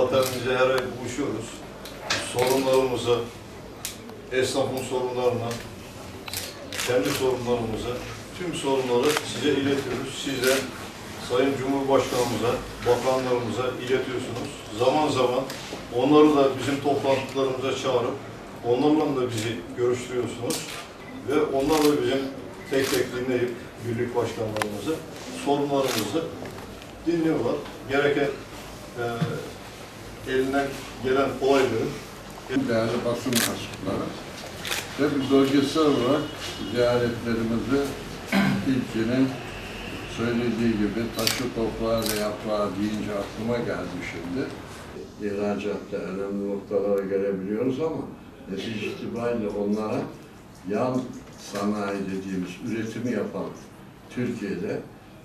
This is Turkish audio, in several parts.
Biz her ay buluşuyoruz. Sorunlarımızı, esnafın sorunlarını, kendi sorunlarımızı, tüm sorunları size iletiyoruz. Siz de Sayın Cumhurbaşkanımıza, bakanlarımıza iletiyorsunuz. Zaman zaman onları da bizim toplantılarımıza çağırıp onlarla da bizi görüştürüyorsunuz. Ve onlar da bizim tek tek dinleyip birlik başkanlarımızı, sorunlarımızı dinliyorlar. Gereken eee elinden gelen olayları değerli basın mensupları ve bir bölgesel olarak ziyaretlerimizi ilkinin söylediği gibi taşı toprağı ve yaprağı deyince aklıma geldi şimdi. İhracatta önemli noktalara gelebiliyoruz ama netice itibariyle onlara yan sanayi dediğimiz üretimi yapan Türkiye'de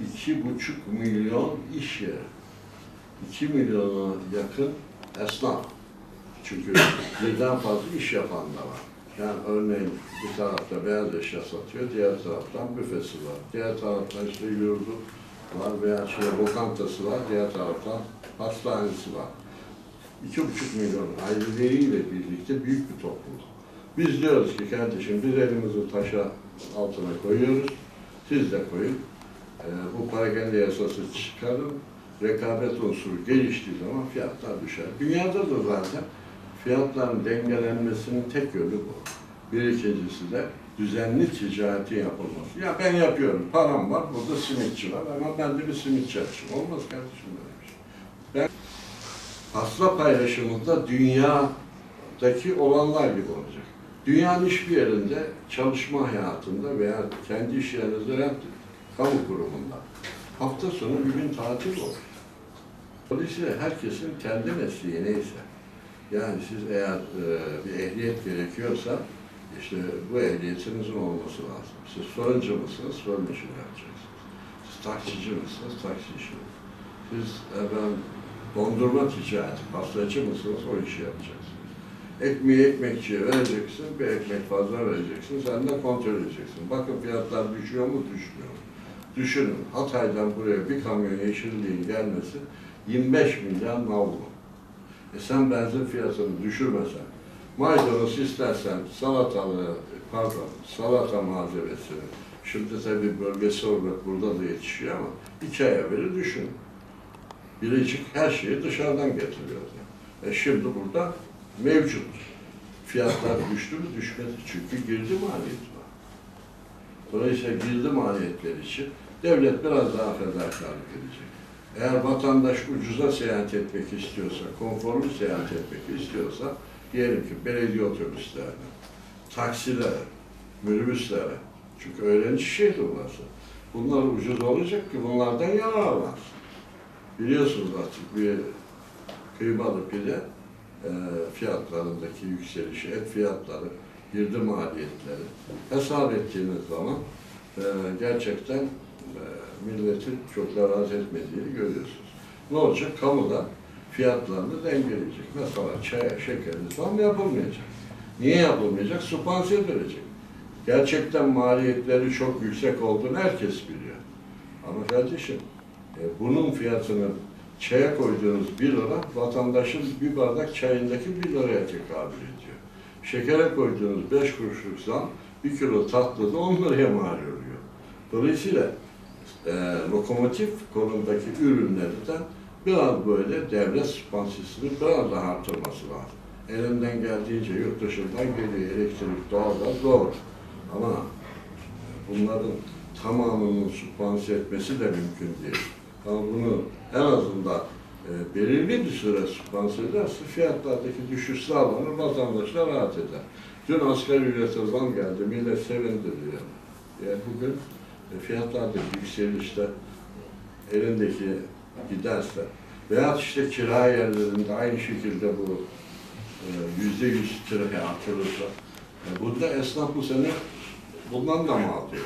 iki buçuk milyon iş yeri, iki milyona yakın esnaf. Çünkü birden fazla iş yapan da var. Yani örneğin bir tarafta beyaz eşya satıyor, diğer taraftan büfesi var. Diğer taraftan işte yurdu var veya şey lokantası var, diğer taraftan hastanesi var. İki buçuk milyon aileleriyle birlikte büyük bir topluluk. Biz diyoruz ki kardeşim biz elimizi taşa altına koyuyoruz, siz de koyun. Ee, bu parakende yasası çıkarın, rekabet unsuru geliştiği zaman fiyatlar düşer. Dünyada da zaten fiyatların dengelenmesinin tek yolu bu. Bir ikincisi de düzenli ticaretin yapılması. Ya ben yapıyorum, param var, burada simitçi var ama ben de bir simitçi açayım. Olmaz kardeşim böyle bir şey. Ben hasta paylaşımında dünyadaki olanlar gibi olacak. Dünyanın hiçbir yerinde çalışma hayatında veya kendi iş yerinizde kamu kurumunda hafta sonu bir gün tatil olur. Dolayısıyla herkesin kendi mesleği neyse, yani siz eğer e, bir ehliyet gerekiyorsa, işte bu ehliyetinizin olması lazım. Siz fırıncı mısınız, fırın işini yapacaksınız. Siz taksici misiniz, taksi işini. Siz efendim, dondurma ticareti, pastacı mısınız, o işi yapacaksınız. Ekmeği ekmekçiye vereceksin, bir ekmek fazla vereceksin, sen de kontrol edeceksin. Bakın fiyatlar düşüyor mu, düşmüyor mu? Düşünün, Hatay'dan buraya bir kamyon yeşilliğin gelmesi 25 milyar navlu. E sen benzin fiyatını düşürmesen, maydanoz istersen salatalığı, pardon, salata malzemesini, şimdi tabii bölgesi olarak burada da yetişiyor ama iki aya beri düşün. Bilecik her şeyi dışarıdan getiriyor. E şimdi burada mevcut. Fiyatlar düştü mü düşmedi çünkü girdi maliyeti var. Dolayısıyla girdi maliyetleri için devlet biraz daha fedakarlık edecek. Eğer vatandaş ucuza seyahat etmek istiyorsa, konforlu seyahat etmek istiyorsa, diyelim ki belediye otobüslerine, taksilere, minibüslere, çünkü öğrenci şehri burası. Bunlar ucuz olacak ki bunlardan yararlansın. Biliyorsunuz artık bir kıymalı pide e, fiyatlarındaki yükselişi, et fiyatları, girdi maliyetleri hesap ettiğiniz zaman e, gerçekten e, milletin çok da razı etmediğini görüyorsunuz. Ne olacak? Kamuda fiyatlarını dengeleyecek. Mesela çaya, şekeri zam yapılmayacak. Niye yapılmayacak? Sübvansiye verecek. Gerçekten maliyetleri çok yüksek olduğunu herkes biliyor. Ama kardeşim, e, bunun fiyatını çaya koyduğunuz 1 lira, vatandaşın bir bardak çayındaki 1 liraya tekabül ediyor. Şekere koyduğunuz 5 kuruşluk zam, 1 kilo tatlı da 10 liraya mal oluyor. Dolayısıyla e, lokomotif konumdaki ürünlerden biraz böyle devlet spansiyesini biraz daha artırması lazım. Elinden geldiğince yurt dışından geliyor elektrik, doğalgaz doğru. Ama bunların tamamının sübvanse etmesi de mümkün değil. Ama bunu en azından e, belirli bir süre sübvanse ederse fiyatlardaki düşüş sağlanır, vatandaşlar rahat eder. Dün asgari ücrete zam geldi, millet sevindi diyor. Yani bugün e, fiyatlardaki yükselişte elindeki giderse veya işte kira yerlerinde aynı şekilde bu e, yüzde yüz kiraya artırılsa e, bunda esnaf bu sene bundan da mağdur.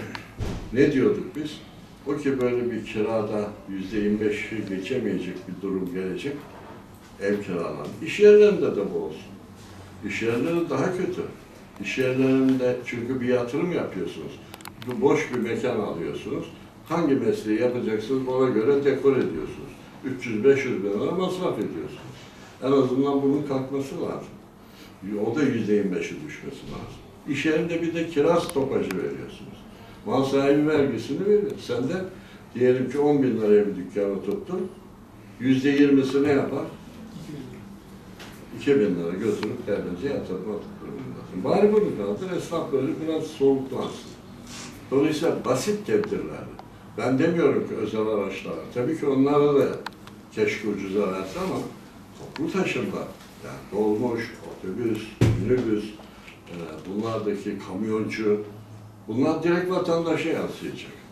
Ne diyorduk biz? O ki böyle bir kirada yüzde yirmi beşi geçemeyecek bir durum gelecek. Ev kiraları. İş yerlerinde de bu olsun. İş yerleri daha kötü. İş yerlerinde çünkü bir yatırım yapıyorsunuz. Boş bir mekan alıyorsunuz. Hangi mesleği yapacaksınız ona göre dekor ediyorsunuz. 300-500 bin lira masraf ediyorsunuz. En azından bunun kalkması lazım. O da yüzde yirmi beşi düşmesi lazım. İş yerinde bir de kira stopajı veriyorsunuz. Mal sahibi vergisini veriyor. Sen de diyelim ki 10 bin liraya bir dükkanı tuttun. Yüzde yirmisi ne yapar? 2 bin lira götürüp devlete yatırmak durumundasın. Bari bunu kaldır, esnaf böyle biraz soğuklansın. Dolayısıyla basit tedbirler. Ben demiyorum ki özel araçlara. Tabii ki onlara da keşke ucuza verse ama toplu taşıma, yani dolmuş, otobüs, minibüs, e, bunlardaki kamyoncu, bunlar direkt vatandaşa yansıyacak.